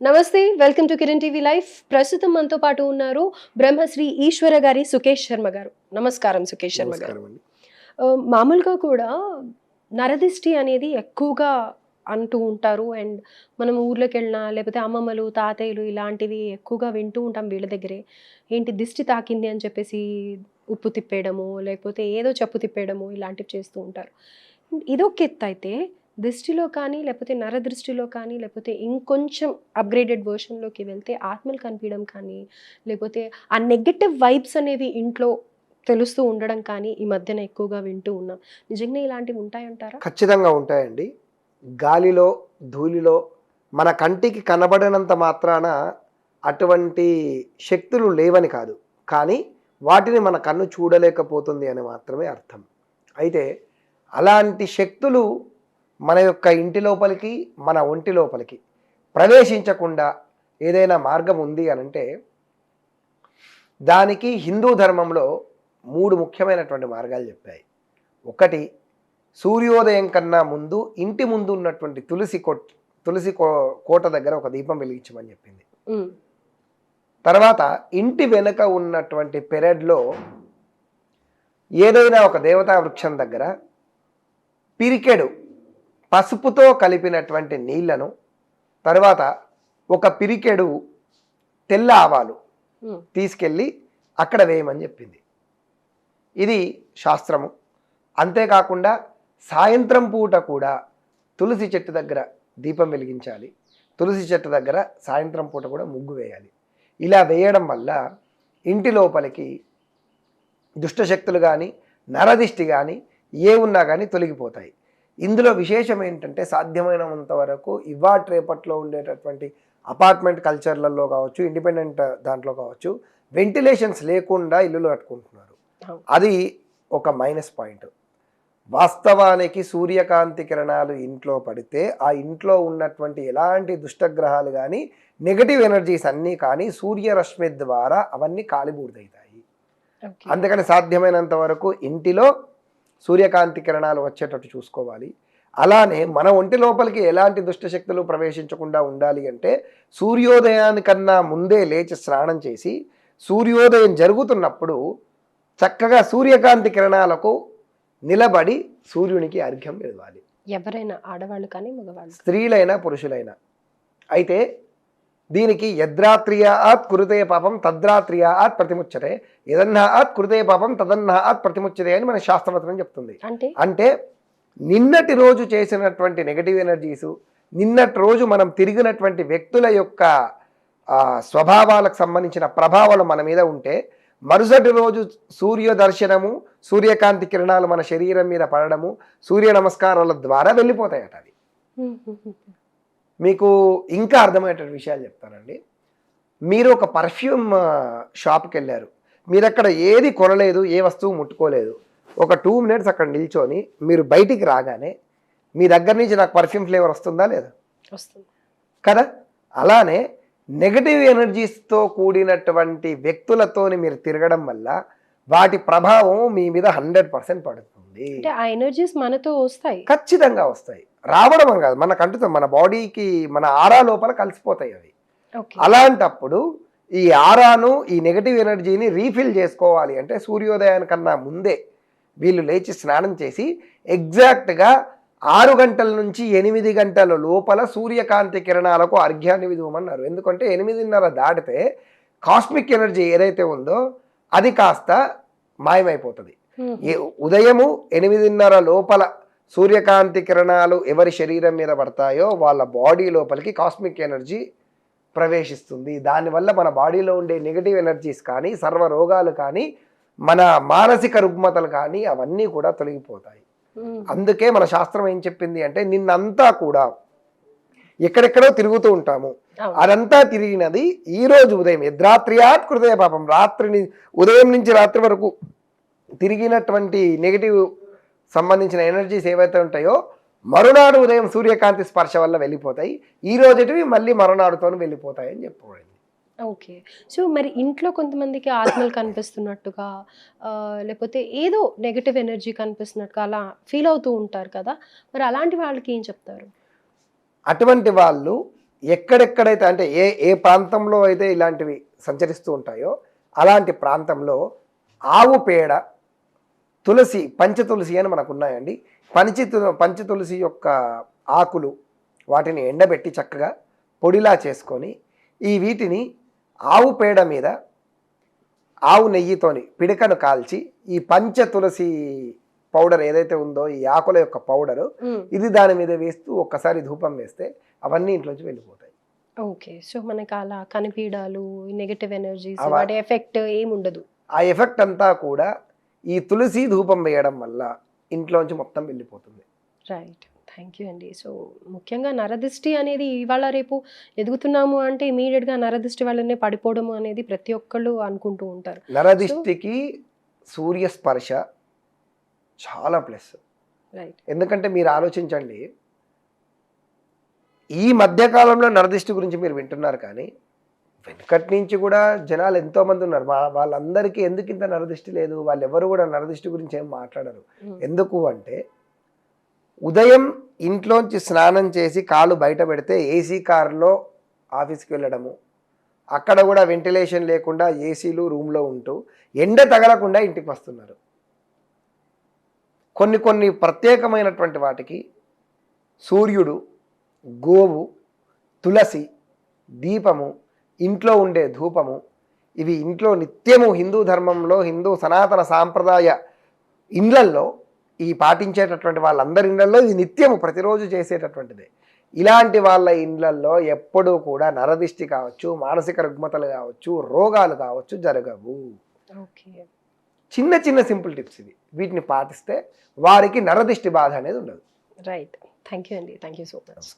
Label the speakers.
Speaker 1: నమస్తే welcome to Kiran TV life. ప్రస్తుతం మనతో పాటు ఉన్నారు బ్రహ్మశ్రీ ఈశ్వర గారి సుకేష్ శర్మ గారు. నమస్కారం సుకేష్ శర్మ గారు. మామూలుగా కూడా నరదిష్టి అనేది ఎక్కువగా అంటూ ఉంటారు. అండ్ మనం ఊర్లోకి వెళ్ళినా లేకపోతే అమ్మమ్మలు తాతయ్యలు ఇలాంటివి ఎక్కువగా వింటూ ఉంటాం వీళ్ళ దగ్గరే. ఏంటి దిష్టి తాకింది అని చెప్పేసి ఉప్పు తిప్పేయడము లేకపోతే ఏదో చెప్పు తిప్పేయడము ఇలాంటివి చేస్తూ ఉంటారు. ఇదొక ఎత్తు అయితే దృష్టిలో కానీ లేకపోతే నరదృష్టిలో కానీ లేకపోతే ఇంకొంచెం అప్గ్రేడెడ్ వర్షన్లోకి వెళ్తే ఆత్మలు కనిపించడం కానీ లేకపోతే ఆ నెగటివ్ వైబ్స్ అనేవి ఇంట్లో తెలుస్తూ ఉండడం కానీ ఈ మధ్యన ఎక్కువగా వింటూ ఉన్నాం. నిజంగా ఇలాంటివి ఉంటాయంటారా?
Speaker 2: ఖచ్చితంగా ఉంటాయండి. గాలిలో ధూళిలో మన కంటికి కనబడినంత మాత్రాన అటువంటి శక్తులు లేవని కాదు. కానీ వాటిని మన కన్ను చూడలేకపోతుంది అని మాత్రమే అర్థం. అయితే అలాంటి శక్తులు మన యొక్క ఇంటి లోపలికి మన ఒంటి లోపలికి ప్రవేశించకుండా ఏదైనా మార్గం ఉంది అని అంటే దానికి హిందూ ధర్మంలో మూడు ముఖ్యమైనటువంటి మార్గాలు చెప్పాయి. ఒకటి సూర్యోదయం కన్నా ముందు ఇంటి ముందు ఉన్నటువంటి తులసి కోట తులసి కోట దగ్గర ఒక దీపం వెలిగించమని చెప్పింది. తర్వాత ఇంటి వెనుక ఉన్నటువంటి పెరడ్లో ఏదైనా ఒక దేవతా వృక్షం దగ్గర పిరికెడు పసుపుతో కలిపినటువంటి నీళ్ళను తర్వాత ఒక పిరికెడు తెల్ల ఆవాలు తీసుకెళ్ళి అక్కడ వేయమని చెప్పింది. ఇది శాస్త్రము. అంతేకాకుండా సాయంత్రం పూట కూడా తులసి చెట్టు దగ్గర దీపం వెలిగించాలి. తులసి చెట్టు దగ్గర సాయంత్రం పూట కూడా ముగ్గు వేయాలి. ఇలా వేయడం వల్ల ఇంటి లోపలికి దుష్టశక్తులు కానీ నరదిష్టి కానీ ఏ ఉన్నా కానీ తొలగిపోతాయి. ఇందులో విశేషం ఏంటంటే సాధ్యమైనంత వరకు ఇవాట్ రేపట్లో ఉండేటటువంటి అపార్ట్మెంట్ కల్చర్లలో కావచ్చు ఇండిపెండెంట్ దాంట్లో కావచ్చు వెంటిలేషన్స్ లేకుండా ఇల్లులు కట్టుకుంటున్నారు. అది ఒక మైనస్ పాయింట్ వాస్తవానికి సూర్యకాంతి కిరణాలు ఇంట్లో పడితే ఆ ఇంట్లో ఉన్నటువంటి ఎలాంటి దుష్టగ్రహాలు కానీ నెగటివ్ ఎనర్జీస్ అన్నీ కానీ సూర్యరశ్మి ద్వారా అవన్నీ కాలిబూడిదవుతాయి. అందుకని సాధ్యమైనంత వరకు ఇంటిలో సూర్యకాంతి కిరణాలు వచ్చేటట్టు చూసుకోవాలి. అలానే మన ఒంటి లోపలికి ఎలాంటి దుష్టశక్తులు ప్రవేశించకుండా ఉండాలి అంటే సూర్యోదయానికన్నా ముందే లేచి స్నానం చేసి సూర్యోదయం జరుగుతున్నప్పుడు చక్కగా సూర్యకాంతి కిరణాలకు నిలబడి సూర్యునికి అర్ఘ్యం ఇవ్వాలి.
Speaker 1: ఎవరైనా ఆడవాళ్ళు కానీ మగవాళ్ళు
Speaker 2: స్త్రీలైనా పురుషులైనా. అయితే దీనికి యద్రాత్రియాత్ కురుతే పాపం తద్రాత్రియాత్ ప్రతిముచ్చతే యదన్నాత్ కురుతే పాపం తదన్నాత్ ప్రతిముచ్చతే అని మన శాస్త్రవచనం చెప్తుంది.
Speaker 1: అంటే?
Speaker 2: అంటే నిన్నటి రోజు చేసినటువంటి నెగటివ్ ఎనర్జీసు నిన్నటి రోజు మనం తిరిగినటువంటి వ్యక్తుల యొక్క స్వభావాలకు సంబంధించిన ప్రభావాలు మన మీద ఉంటే మరుసటి రోజు సూర్య దర్శనము సూర్యకాంతి కిరణాలు మన శరీరం మీద పడడము సూర్య నమస్కారాల ద్వారా వెళ్ళిపోతాయట
Speaker 1: ఉమ్.
Speaker 2: మీకు ఇంకా అర్థమయ్యేట విషయాలు చెప్తానండి. మీరు ఒక పర్ఫ్యూమ్ షాప్కి వెళ్ళారు మీరు అక్కడ ఏది కొనలేదు ఏ వస్తువు ముట్టుకోలేదు. ఒక టూ మినిట్స్ అక్కడ నిల్చొని మీరు బయటికి రాగానే మీ దగ్గర నుంచి నాకు పర్ఫ్యూమ్ ఫ్లేవర్ వస్తుందా లేదా?
Speaker 1: వస్తుంది.
Speaker 2: కదా? అలానే నెగటివ్ ఎనర్జీస్తో కూడినటువంటి వ్యక్తులతోని మీరు తిరగడం వల్ల వాటి ప్రభావం మీ మీద హండ్రెడ్ పర్సెంట్ పడుతుంది.
Speaker 1: అంటే ఆ ఎనర్జీస్ మనతో వస్తాయి.
Speaker 2: ఖచ్చితంగా వస్తాయి. రావడం అని కాదు. మనకు అంటుతాం మన బాడీకి మన ఆరా లోపల కలిసిపోతాయి అవి. అలాంటప్పుడు ఈ ఆరాను ఈ నెగటివ్ ఎనర్జీని రీఫిల్ చేసుకోవాలి అంటే సూర్యోదయానికన్నా ముందే వీళ్ళు లేచి స్నానం చేసి ఎగ్జాక్ట్గా ఆరు గంటల నుంచి ఎనిమిది గంటల లోపల సూర్యకాంతి కిరణాలకు అర్ఘ్యాన్ని విధుమన్నారు ఎందుకంటే ఎనిమిదిన్నర దాటితే కాస్మిక్ ఎనర్జీ ఏదైతే ఉందో అది కాస్త మాయమైపోతుంది. ఉదయము ఎనిమిదిన్నర లోపల సూర్యకాంతి కిరణాలు ఎవరి శరీరం మీద పడతాయో వాళ్ళ బాడీ లోపలికి కాస్మిక్ ఎనర్జీ ప్రవేశిస్తుంది. దానివల్ల మన బాడీలో ఉండే నెగటివ్ ఎనర్జీస్ కానీ సర్వ రోగాలు కానీ మన మానసిక రుగ్మతలు కానీ అవన్నీ కూడా తొలగిపోతాయి. అందుకే మన శాస్త్రం ఏం చెప్పింది అంటే నిన్నంతా కూడా ఎక్కడెక్కడో తిరుగుతూ ఉంటాము. అదంతా తిరిగినది ఈ రోజు ఉదయం యద్రాత్రియాత్ కృతయ పాపం. రాత్రిని ఉదయం నుంచి రాత్రి వరకు తిరిగినటువంటి నెగిటివ్ సంబంధించిన ఎనర్జీస్ ఏవైతే ఉంటాయో మరునాడు ఉదయం సూర్యకాంతి స్పర్శ వల్ల వెళ్ళిపోతాయి. ఈ రోజుటివి మళ్ళీ మరునాడుతో వెళ్ళిపోతాయి అని చెప్పబడింది.
Speaker 1: ఓకే. సో మరి ఇంట్లో కొంతమందికి ఆత్మలు కనిపిస్తున్నట్టుగా లేకపోతే ఏదో నెగటివ్ ఎనర్జీ కనిపిస్తున్నట్టుగా అలా ఫీల్ అవుతూ ఉంటారు కదా మరి అలాంటి వాళ్ళకి ఏం చెప్తారు?
Speaker 2: అటువంటి వాళ్ళు ఎక్కడెక్కడైతే అంటే ఏ ఏ ప్రాంతంలో అయితే ఇలాంటివి సంచరిస్తూ ఉంటాయో అలాంటి ప్రాంతంలో ఆవు పేడ తులసి పంచ తులసి అని మనకు ఉన్నాయండి పంచి పంచ తులసి యొక్క ఆకులు వాటిని ఎండబెట్టి చక్కగా పొడిలా చేసుకొని ఈ వీటిని ఆవు పేడ మీద ఆవు నెయ్యితోని పిడకను కాల్చి ఈ పంచ తులసి పౌడర్ ఏదైతే ఉందో ఈ ఆకుల యొక్క పౌడరు. ఇది దాని మీద వేస్తూ ఒక్కసారి ధూపం వేస్తే అవన్నీ ఇంట్లోంచి వెళ్ళిపోతాయి.
Speaker 1: ఓకే. సో మనకి అలా కనిపీడాలు నెగటివ్ ఎనర్జీస్
Speaker 2: అవ-
Speaker 1: వాటి ఎఫెక్ట్ ఏమి ఉండదు.
Speaker 2: ఆ ఎఫెక్ట్ అంతా కూడా ఈ తులసి ధూపం వేయడం వల్ల ఇంట్లోంచి మొత్తం వెళ్ళిపోతుంది.
Speaker 1: రైట్ థ్యాంక్ యూ అండి. సో ముఖ్యంగా నరదిష్టి అనేది ఇవాళ రేపు ఎదుగుతున్నాము అంటే ఇమీడియట్గా నరదిష్టి వల్లనే పడిపోవడము అనేది ప్రతి ఒక్కళ్ళు అనుకుంటూ ఉంటారు.
Speaker 2: నరదిష్టికి సూర్య స్పర్శ చాలా ప్లస్.
Speaker 1: రైట్
Speaker 2: ఎందుకంటే మీరు ఆలోచించండి ఈ మధ్యకాలంలో నరదిష్టి గురించి మీరు వింటున్నారు కానీ వెనకటి నుంచి కూడా జనాలు ఎంతో మంది ఉన్నారు వాళ్ళందరికీ ఎందుకు ఇంత నరదిష్టి లేదు? వాళ్ళు ఎవరు కూడా నరదిష్టి గురించి ఏం మాట్లాడరు. ఎందుకు అంటే ఉదయం ఇంట్లోంచి స్నానం చేసి కాలు బయట పెడితే ఏసీ కారులో ఆఫీస్కి వెళ్ళడము అక్కడ కూడా వెంటిలేషన్ లేకుండా ఏసీలు రూమ్లో ఉంటూ ఎండ తగలకుండా ఇంటికి వస్తున్నారు. కొన్ని కొన్ని ప్రత్యేకమైనటువంటి వాటికి సూర్యుడు గోవు తులసి దీపము ఇంట్లో ఉండే ధూపము ఇవి ఇంట్లో నిత్యము హిందూ ధర్మంలో హిందూ సనాతన సాంప్రదాయ ఇండ్లల్లో ఈ పాటించేటటువంటి వాళ్ళందరి ఇండ్లల్లో ఇది నిత్యము ప్రతిరోజు చేసేటటువంటిదే. ఇలాంటి వాళ్ళ ఇండ్లల్లో ఎప్పుడూ కూడా నరదిష్టి కావచ్చు మానసిక రుగ్మతలు కావచ్చు రోగాలు కావచ్చు జరగవు.
Speaker 1: ఓకే.
Speaker 2: చిన్న చిన్న సింపుల్ టిప్స్ ఇవి. వీటిని పాటిస్తే వారికి నరదిష్టి బాధ అనేది ఉండదు.
Speaker 1: రైట్. థ్యాంక్ యూ అండి. Thank you so much.